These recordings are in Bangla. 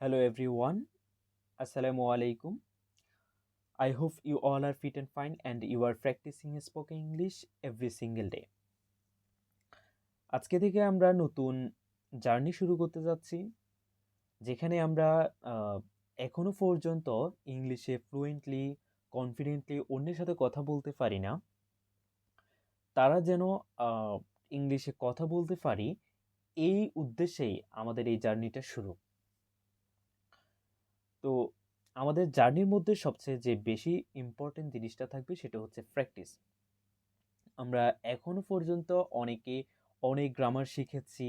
Hello, everyone. Assalamu alaikum. I hope you all are fit and fine and you are practicing spoken English every single day. আজকে থেকে আমরা নতুন জার্নি শুরু করতে যাচ্ছি, যেখানে আমরা এখনও পর্যন্ত ইংলিশে ফ্লুয়েন্টলি কনফিডেন্টলি অন্যের সাথে কথা বলতে পারি না তারা যেন ইংলিশে কথা বলতে পারি, এই উদ্দেশ্যেই আমাদের এই জার্নিটা শুরু তো আমাদের জার্নির মধ্যে সবচেয়ে যে বেশি ইম্পর্টেন্ট জিনিসটা থাকবে সেটা হচ্ছে প্র্যাকটিস আমরা এখনও পর্যন্ত অনেকে অনেক গ্রামার শিখেছি,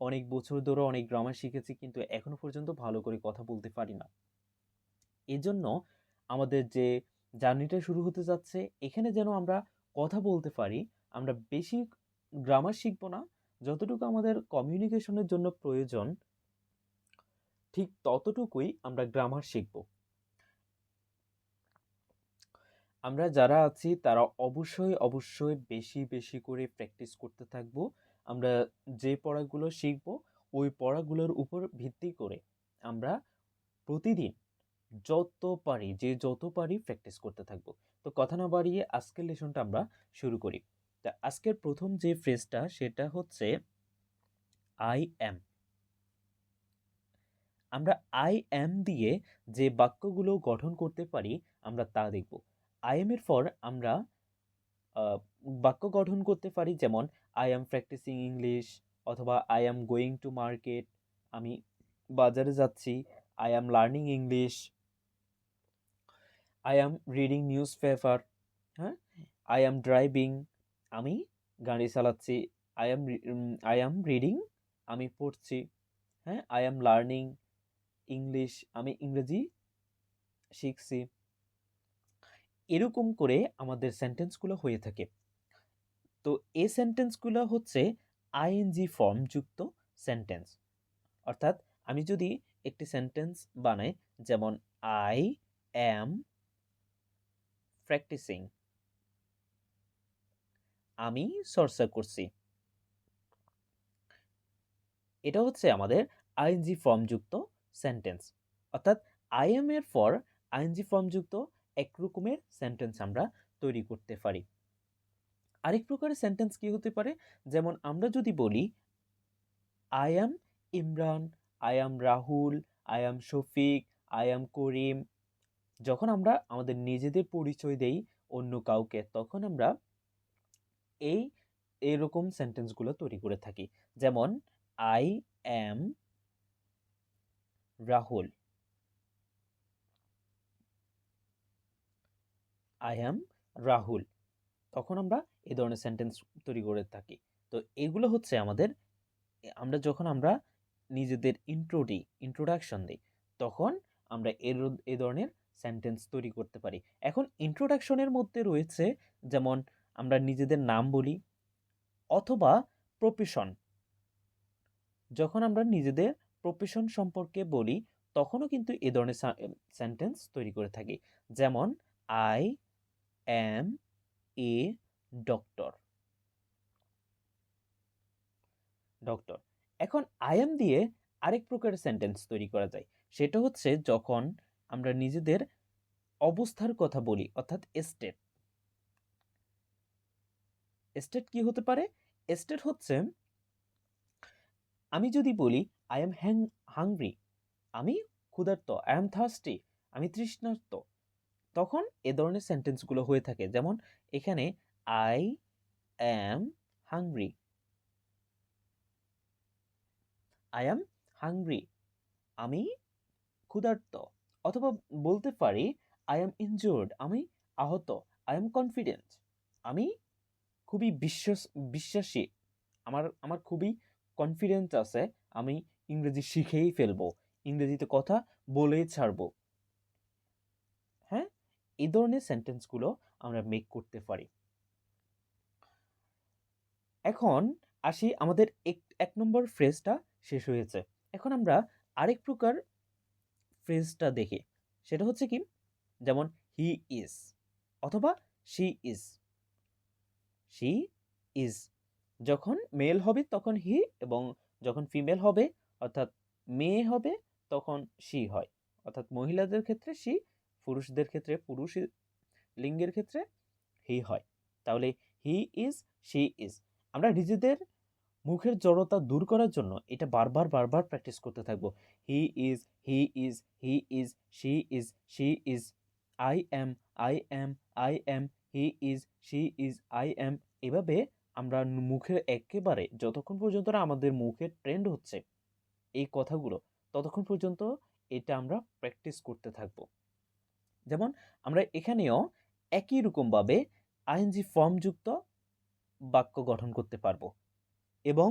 অনেক বছর ধরে অনেক গ্রামার শিখেছি কিন্তু এখনও পর্যন্ত ভালো করে কথা বলতে পারি না। এজন্য আমাদের যে জার্নিটা শুরু হতে যাচ্ছে, এখানে যেন আমরা কথা বলতে পারি, আমরা বেশি গ্রামার শিখব না, যতটুকু আমাদের কমিউনিকেশনের জন্য প্রয়োজন ঠিক ততটুকুই আমরা গ্রামার শিখব। আমরা যারা আছি, তারা অবশ্যই অবশ্যই বেশি বেশি করে প্র্যাকটিস করতে থাকব। আমরা যে পড়াগুলো শিখব, ওই পড়াগুলোর উপর ভিত্তি করে আমরা প্রতিদিন যত পারি, যে যত পারি প্র্যাকটিস করতে থাকব। তো কথা না বাড়িয়ে আজকের লেসনটা আমরা শুরু করি। তা আজকের প্রথম যে ফ্রেজটা সেটা হচ্ছে আই অ্যাম আমরা আই অ্যাম দিয়ে যে বাক্যগুলো গঠন করতে পারি আমরা তা দেখব আই এম এর পর আমরা বাক্য গঠন করতে পারি যেমন আই অ্যাম প্র্যাকটিসিং ইংলিশ অথবা I am going to market আমি বাজারে যাচ্ছি I am learning English I am reading newspaper হ্যাঁ আই অ্যাম ড্রাইভিং আমি গাড়ি চালাচ্ছি I am I am reading আমি পড়ছি হ্যাঁ আই অ্যাম লার্নিং ইংলিশ, আমি ইংরেজি শিখছি। এরকম করে আমাদের সেন্টেন্সগুলো হয়ে থাকে। তো এই সেন্টেন্সগুলো হচ্ছে আইএনজি ফর্ম যুক্ত সেন্টেন্স অর্থাৎ আমি যদি একটি সেন্টেন্স বানাই, যেমন আই অ্যাম প্র্যাকটিসিং আমি চর্চা করছি। এটা হচ্ছে আমাদের আইএনজি ফর্ম যুক্ত সেন্টেন্স অর্থাৎ আই এম এর পর আইএনজি ফর্ম যুক্ত এক রকমের সেন্টেন্স আমরা তৈরি করতে পারি। আরেক প্রকারের সেন্টেন্স কি হতে পারে? যেমন, আমরা যদি বলি I am Imran I am Rahul I am Shafiq I am Karim যখন আমরা আমাদের নিজেদের পরিচয় দেই অন্য কাউকে, তখন আমরা এই, এরকম সেন্টেন্সগুলো তৈরি করে থাকি। যেমন I am Rahul. I am Rahul. তখন আমরা এই ধরনের সেন্টেন্স তৈরি করে থাকি। তো এগুলো হচ্ছে আমাদের, আমরা যখন আমরা নিজেদের ইন্ট্রোডি ইন্ট্রোডাকশন দিই, তখন আমরা এর এই ধরনের সেন্টেন্স তৈরি করতে পারি। এখন ইন্ট্রোডাকশনের মধ্যে রয়েছে যেমন আমরা নিজেদের নাম বলি অথবা প্রফেশন যখন আমরা নিজেদের প্রফেশন সম্পর্কে বলি, তখনও কিন্তু এ ধরনের সেন্টেন্স তৈরি করে থাকি। যেমন I am a doctor doctor এখন আই এম দিয়ে আরেক প্রকারের সেন্টেন্স তৈরি করা যায়। সেটা হচ্ছে যখন আমরা নিজেদের অবস্থার কথা বলি, অর্থাৎ স্টেট স্টেট কি হতে পারে? স্টেট হচ্ছে, আমি যদি বলি আই এম হ্যাং হাংরি আমি ক্ষুধার্ত আই এম থার্স্টি আমি তৃষ্ণার্ত। তখন এ ধরনের সেন্টেন্সগুলো হয়ে থাকে, যেমন এখানে I am hungry I am hungry আমি ক্ষুধার্ত। অথবা বলতে পারি আই অ্যাম ইনজোর্ড আমি আহত। আই অ্যাম কনফিডেন্ট আমি খুবই বিশ্বাস, বিশ্বাসী। আমার আমার খুবই কনফিডেন্স আছে। আমি ইংরেজি শিখেই ফেলব, ইংরেজিতে কথা বলেই ছাড়বো। হ্যাঁ? এই ধরনের সেন্টেন্সগুলো আমরা মেক করতে পারি। এখন আসি আমাদের এক এক নম্বর ফ্রেজটা শেষ হয়েছে। এখন আমরা আরেক প্রকার ফ্রেজটা দেখি। সেটা হচ্ছে কি? যেমন হি ইজ অথবা শি ইজ শি ইজ যখন মেল হবে তখন হি এবং যখন ফিমেল হবে অর্থাৎ মেয়ে হবে তখন সি হয়। অর্থাৎ মহিলাদের ক্ষেত্রে সি পুরুষদের ক্ষেত্রে পুরুষ লিঙ্গের ক্ষেত্রে হি হয়। তাহলে হি ইজ শি ইজ আমরা নিজেদের মুখের জড়তা দূর করার জন্য এটা বারবার বারবার প্র্যাকটিস করতে থাকব। He is he is he is she is she is I am I am I am he is she is I am এভাবে আমরা মুখের একেবারে যতক্ষণ পর্যন্ত আমাদের মুখের ট্রেন্ড হচ্ছে এই কথাগুলো ততক্ষণ পর্যন্ত এটা আমরা প্র্যাকটিস করতে থাকব। যেমন আমরা এখানেও একই রকমভাবে আইএনজি ফর্মযুক্ত বাক্য গঠন করতে পারব এবং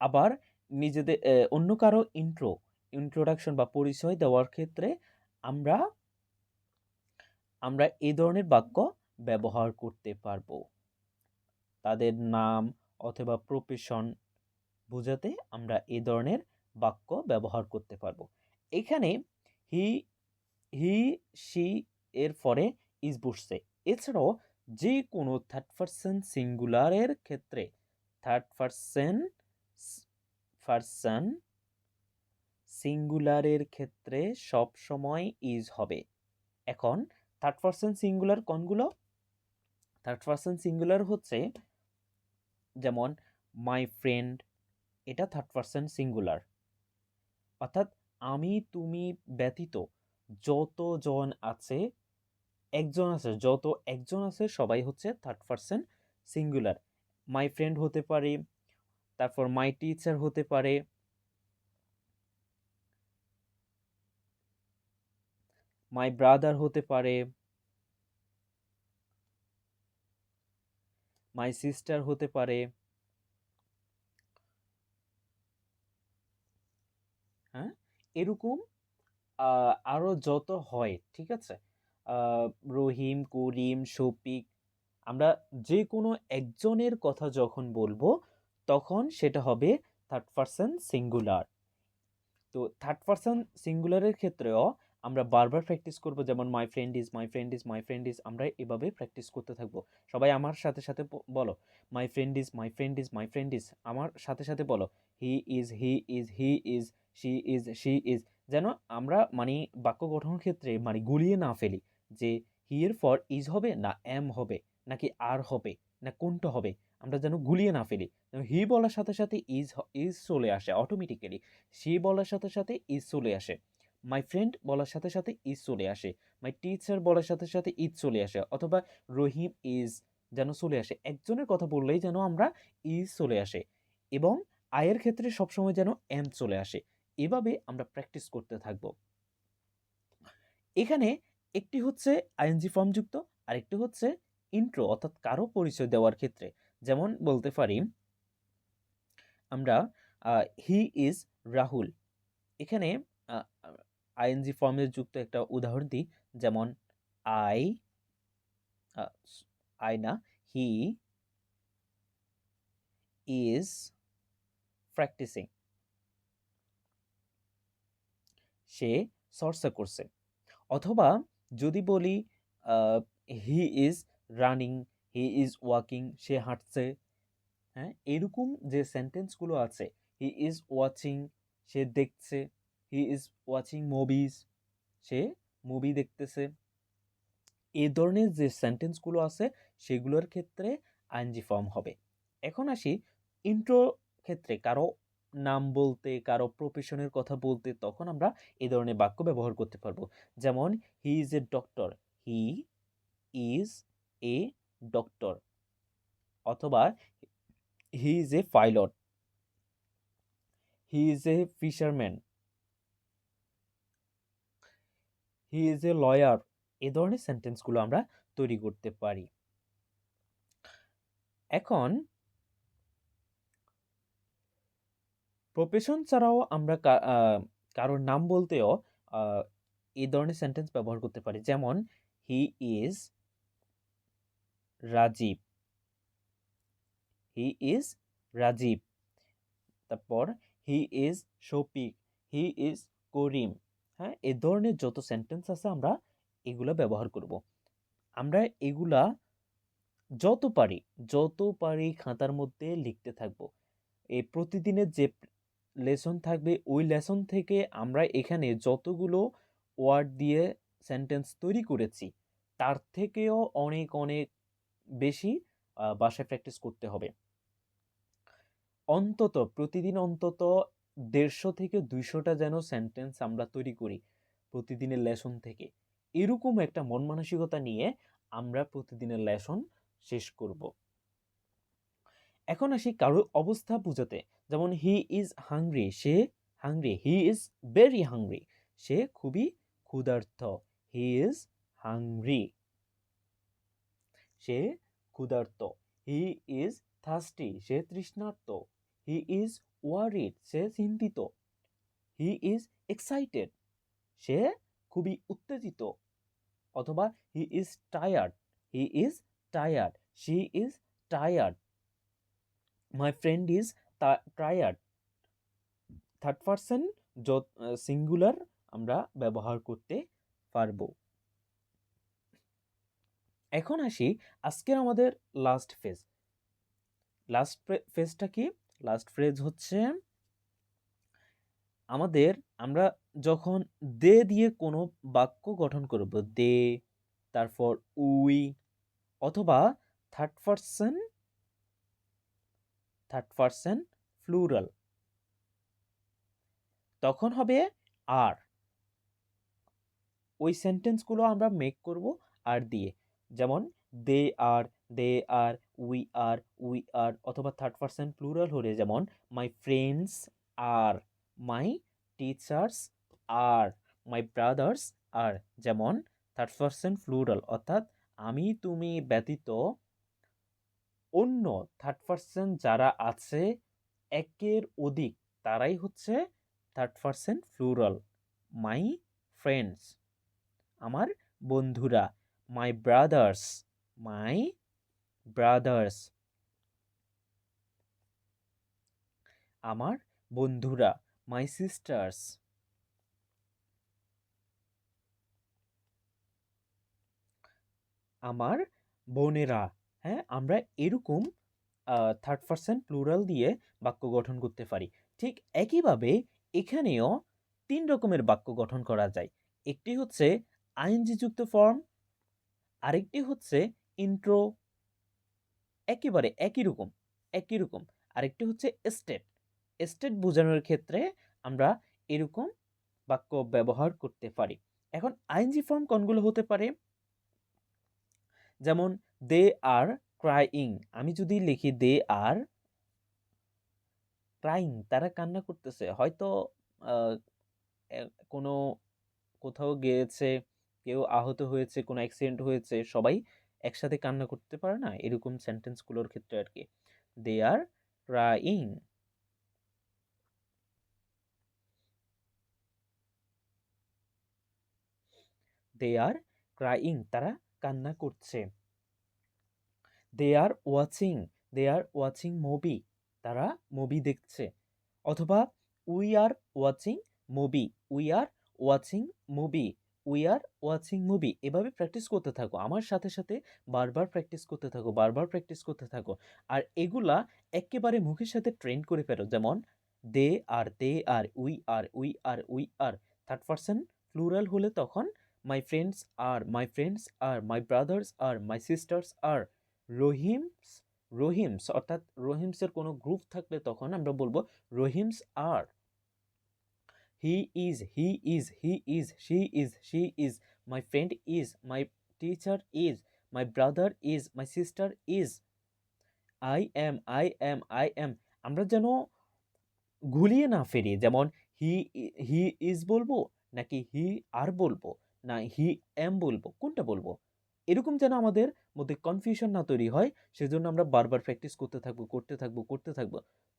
আবার নিজেদের অন্য কারও ইন্ট্রো ইন্ট্রোডাকশন বা পরিচয় দেওয়ার ক্ষেত্রে আমরা আমরা এই ধরনের বাক্য ব্যবহার করতে পারব। তাদের নাম অথবা প্রফেশন বোঝাতে আমরা এই ধরনের বাক্য ব্যবহার করতে পারব। এখানে হি হি সি এর পরে ইজ বসছে। এছাড়াও যে কোনো থার্ড পার্সন সিঙ্গুলারের ক্ষেত্রে থার্ড পার্সন পার্সন সিঙ্গুলারের ক্ষেত্রে সব সময় ইজ হবে। এখন থার্ড পার্সন সিঙ্গুলার কোনগুলো? থার্ড পার্সন সিঙ্গুলার হচ্ছে যেমন মাই ফ্রেন্ড এটা থার্ড পার্সন সিঙ্গুলার অর্থাৎ আমি, তুমি, ব্যতীত যতজন আছে, একজন আছে, যত একজন আছে সবাই হচ্ছে third person singular my friend হতে পারে, তারপর মাই টিচার হতে পারে মাই ব্রাদার হতে পারে মাই সিস্টার হতে পারে হ্যাঁ এরকম আরও যত হয়, ঠিক আছে? রহিম, করিম, শফিক, আমরা যে কোনো একজনের কথা যখন বলব, তখন সেটা হবে থার্ড পারসন সিঙ্গুলার তো থার্ড পারসন সিঙ্গুলারের ক্ষেত্রেও আমরা বারবার প্র্যাকটিস করব যেমন my friend is my friend is my friend is আমরা এভাবে প্র্যাকটিস করতে থাকব। সবাই আমার সাথে সাথে বলো my friend is my friend is my friend is আমার সাথে সাথে বলো he is he is he is she is she is যেন আমরা মানে বাক্য গঠনের ক্ষেত্রে মানে গুলিয়ে না ফেলি যে হি এর ফর ইজ হবে না এম হবে, নাকি আর হবে, না কোনটা হবে, আমরা যেন গুলিয়ে না ফেলি। হি বলার সাথে সাথে ইজ ইজ চলে আসে অটোমেটিক্যালি সি বলার সাথে সাথে ইজ চলে আসে। মাই ফ্রেন্ড বলার সাথে সাথে ইজ চলে আসে। মাই টিচার বলার সাথে সাথে ইজ চলে আসে। অথবা রহিম ইজ যেন চলে আসে। একজনের কথা বললেই যেন আমরা ইজ চলে আসে। এবং আয়ের ক্ষেত্রে সবসময় যেন এম চলে আসে। এভাবে আমরা প্র্যাকটিস করতে থাকব। এখানে একটি হচ্ছে আইএনজি ফর্মযুক্ত আরেকটি হচ্ছে ইন্ট্রো অর্থাৎ কারও পরিচয় দেওয়ার ক্ষেত্রে। যেমন বলতে পারি, আমরা হি ইজ রাহুল এখানে আইএনজি ফর্মের যুক্ত একটা উদাহরণ দিই, যেমন আই আই না হি ইজ প্র্যাকটিসিং সে চর্চা করছে। অথবা যদি বলি he is running he is walking সে হাঁটছে হ্যাঁ? এরকম যে সেন্টেন্সগুলো আছে হি ইজ ওয়াচিং সে দেখছে হি ইজ ওয়াচিং মুভিজ সে মুভি দেখতেছে, এ ধরনের যে সেন্টেন্সগুলো আছে, সেগুলোর ক্ষেত্রে আইনজি ফর্ম হবে। এখন আসি ইন্ট্রো ক্ষেত্রে, কারও নাম বলতে, কারও প্রফেশনের কথা বলতে তখন আমরা এই ধরনের বাক্য ব্যবহার করতে পারব। যেমন he is a doctor he is a doctor অথবা he is a pilot he is a fisherman he is a lawyer এ ধরনের সেন্টেন্সগুলো আমরা তৈরি করতে পারি। এখন প্রফেশন ছাড়াও আমরা কারোর নাম বলতেও এই ধরনের সেন্টেন্স ব্যবহার করতে পারি। যেমন he is Rajib. He is Rajib. তারপর he is Shafiq. He is Karim. হ্যাঁ এ ধরনের যত সেন্টেন্স আছে আমরা এগুলা ব্যবহার করব। আমরা এগুলা যত পারি যত পারি খাতার মধ্যে লিখতে থাকব। এই প্রতিদিনের যে লেসন থাকবে। ওই লেসন থেকে আমরা এখানে যতগুলো ওয়ার্ড দিয়ে সেন্টেন্স তৈরি করেছি, তার থেকেও অনেক অনেক বেশি বাসায় প্র্যাকটিস করতে হবে। অন্তত, প্রতিদিন অন্তত দেড়শো থেকে দুইশোটা যেন সেন্টেন্স আমরা তৈরি করি প্রতিদিনের লেসন থেকে। এরকম একটা মন মানসিকতা নিয়ে আমরা প্রতিদিনের লেসন শেষ করব। এখন আসি কারও অবস্থা বুঝাতে। যেমন he is hungry, say hungry, he is very hungry, সে খুবই ক্ষুধার্ত, হি ইজ হাংরি, সে ক্ষুধার্ত, হি ইজ থার্স্টি সে তৃষ্ণার্ত, হি ইজ ওয়ারিড সে চিন্তিত, হি ইজ এক্সাইটেড সে খুবই উত্তেজিত, অথবা he is tired he is tired she is tired my friend is tired third person singular আমরা ব্যবহার করতে পারব। এখন আসি আজকের আমাদের লাস্ট ফেজ লাস্ট ফেজটা কি? লাস্ট ফ্রেজ হচ্ছে আমাদের আমরা যখন দে দিয়ে কোনো বাক্য গঠন করব, দে, তারপর উই, অথবা third person third person plural তখন হবে আর ওই সেন্টেন্সগুলো আমরা মেক করব আর দিয়ে। যেমন they are they are we are we আর অথবা থার্ড পার্সন প্লুরাল হলে যেমন my friends are my teachers are my brothers are যেমন থার্ড পার্সন প্লুরাল অর্থাৎ আমি, তুমি, ব্যতীত অন্য থার্ড পার্সন যারা আছে, একের অধিক তারাই হচ্ছে third person plural my friends আমার বন্ধুরা মাই ব্রাদার্স মাই ব্রাদার্স আমার বন্ধুরা মাই সিস্টার্স আমার বোনেরা হ্যাঁ আমরা এরকম থার্ড পার্সন প্লুরাল দিয়ে বাক্য গঠন করতে পারি। ঠিক একইভাবে এখানেও তিন রকমের বাক্য গঠন করা যায়। একটি হচ্ছে আইএনজি যুক্ত ফর্ম আরেকটি হচ্ছে ইন্ট্রো একেবারে একই রকম একই রকম। আরেকটি হচ্ছে স্টেট স্টেট বোঝানোর ক্ষেত্রে আমরা এরকম বাক্য ব্যবহার করতে পারি। এখন আইএনজি ফর্ম কোনগুলো হতে পারে? যেমন দে আর ক্রাইং আমি যদি লিখি দে আর ক্রাইং তারা কান্না করতেছে। হয়তো কোনো কোথাও গিয়েছে, কেউ আহত হয়েছে, কোনো অ্যাক্সিডেন্ট হয়েছে, সবাই একসাথে কান্না করতে পারে না? এরকম সেন্টেন্সগুলোর ক্ষেত্রে আর কি দে are crying they are crying তারা কান্না করছে। They are watching they are watching movie তারা মুভি দেখছে। অথবা we are watching movie we are watching movie we are watching movie এভাবে প্র্যাকটিস করতে থাকো। আমার সাথে সাথে বারবার প্র্যাকটিস করতে থাকো, বারবার প্র্যাকটিস করতে থাকো। আর এগুলা একেবারে মুখের সাথে ট্রেন করে ফেলো। যেমন they are they are we are we are we are third person plural হলে তখন my friends are my friends are my brothers are my sisters are Rahims Rahims অর্থাৎ রহিমসের কোনো গ্রুপ থাকলে তখন আমরা বলব Rahims are he is he is he is she is she is my friend is my teacher is my brother is my sister is I am I am I am আমরা যেন ঘুলিয়ে না ফেরি যেমন হি হি ইজ বলব নাকি হি আর বলব, না হি এম বলব, কোনটা বলব? এরকম যেন আমাদের মধ্যে কনফিউশন না তৈরি হয়, সেজন্য আমরা বারবার প্র্যাকটিস করতে থাকব করতে থাকব করতে থাকব।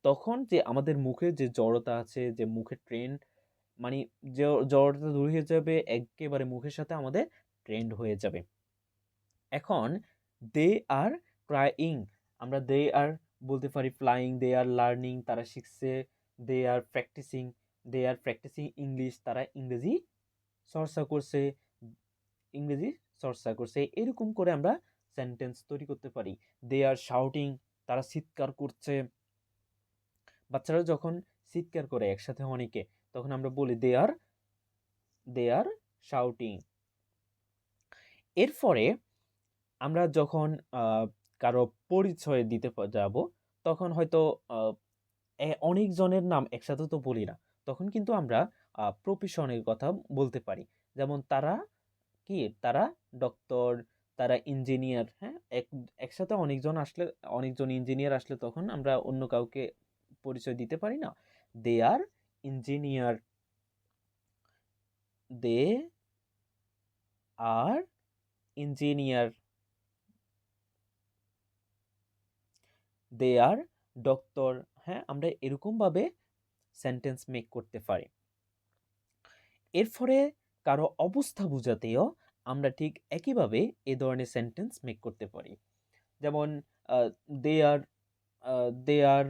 তখন যে আমাদের মুখে যে জড়তা আছে, যে মুখের ট্রেন্ড মানে জড়তা দূর হয়ে যাবে, একেবারে মুখের সাথে আমাদের ট্রেন্ড হয়ে যাবে। এখন দে আর ক্রাইং আমরা দে আর বলতে পারি ফ্লাইং দে আর লার্নিং তারা শিখছে they are practicing they are practicing English তারা ইংরেজি চর্চা করছে, ইংরেজি চর্চা করছে, এরকম করে আমরা সেন্টেন্স তৈরি করতে পারি। দে আর শাউটিং তারা চিৎকার করছে। বাচ্চারা যখন চিৎকার করে একসাথে অনেকে তখন আমরা বলি দে আর দে আর শাউটিং এরপরে আমরা যখন কারও পরিচয় দিতে যাব তখন হয়তো আহ, এ- অনেকজনের নাম একসাথে তো বলি না। তখন কিন্তু আমরা প্রফেশনের কথা বলতে পারি। যেমন তারা কি? তারা ডক্টর তারা ইঞ্জিনিয়ার হ্যাঁ? এক, একসাথে অনেকজন আসলে, অনেকজন ইঞ্জিনিয়ার আসলে তখন আমরা অন্য কাউকে পরিচয় দিতে পারি না। They are engineer they are engineer they are doctor হ্যাঁ? আমরা এরকমভাবে সেন্টেন্স মেক করতে পারি। এরপরে কারও অবস্থা বোঝাতেও আমরা ঠিক একইভাবে এ ধরনের সেন্টেন্স মেক করতে পারি। যেমন they are they R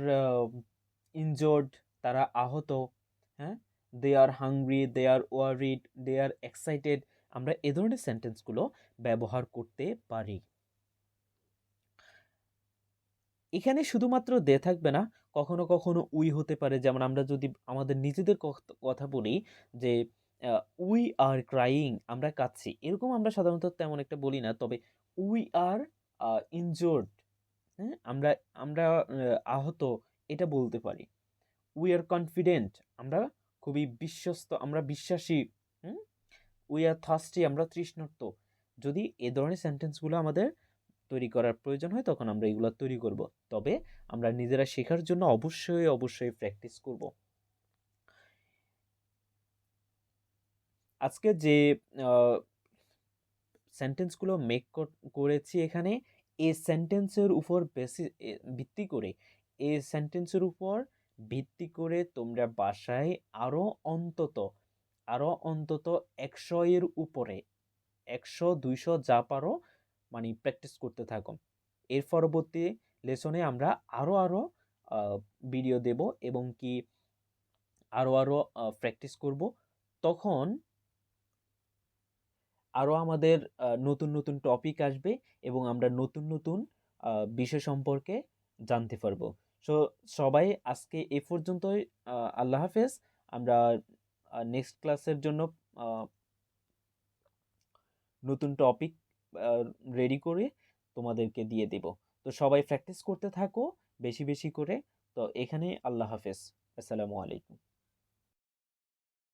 injured তারা আহত হ্যাঁ? They are hungry they are worried they are excited আমরা এ ধরনের সেন্টেন্সগুলো ব্যবহার করতে পারি। এখানে শুধুমাত্র দে থাকবে না, কখনো কখনো উই হতে পারে। যেমন আমরা যদি আমাদের নিজেদের কথা বলি যে উই আর ক্রাইং আমরা কাঁদছি। এরকম আমরা সাধারণত তেমন একটা বলি না। তবে উই আর ইনজোর্ড হ্যাঁ? আমরা আমরা আহত এটা বলতে পারি। উই আর কনফিডেন্ট আমরা খুবই বিশ্বস্ত, আমরা বিশ্বাসী উই আর থার্স্টি আমরা তৃষ্ণার্ত। যদি এ ধরনের সেন্টেন্সগুলো আমাদের তৈরি করার প্রয়োজন হয়, তখন আমরা এগুলো তৈরি করব। তবে আমরা নিজেরা শেখার জন্য অবশ্যই অবশ্যই প্র্যাকটিস করব। আজকে যে সেন্টেন্সগুলো মেক করেছি এখানে এই সেন্টেন্সের উপর বেশি ভিত্তি করে এই সেন্টেন্সের উপর ভিত্তি করে তোমরা বাসায় আরও অন্তত আরও অন্তত একশো এর উপরে, একশো, দুইশো যা পারো মানে প্র্যাকটিস করতে থাকো। এর পরবর্তী লেসনে আমরা আরও আরও ভিডিও দেব এবং কি আরও আরও প্র্যাকটিস করব। তখন আরও আমাদের নতুন নতুন টপিক আসবে এবং আমরা নতুন নতুন বিষয় সম্পর্কে জানতে পারব। সো সবাই আজকে এ পর্যন্তই আল্লাহ হাফেজ। আমরা নেক্সট ক্লাসের জন্য নতুন টপিক রেডি করে তোমাদেরকে দিয়ে দেব। তো সবাই প্র্যাকটিস করতে থাকো, বেশি বেশি করে। তো এখানে আল্লাহ হাফেজ। আসসালামু আলাইকুম।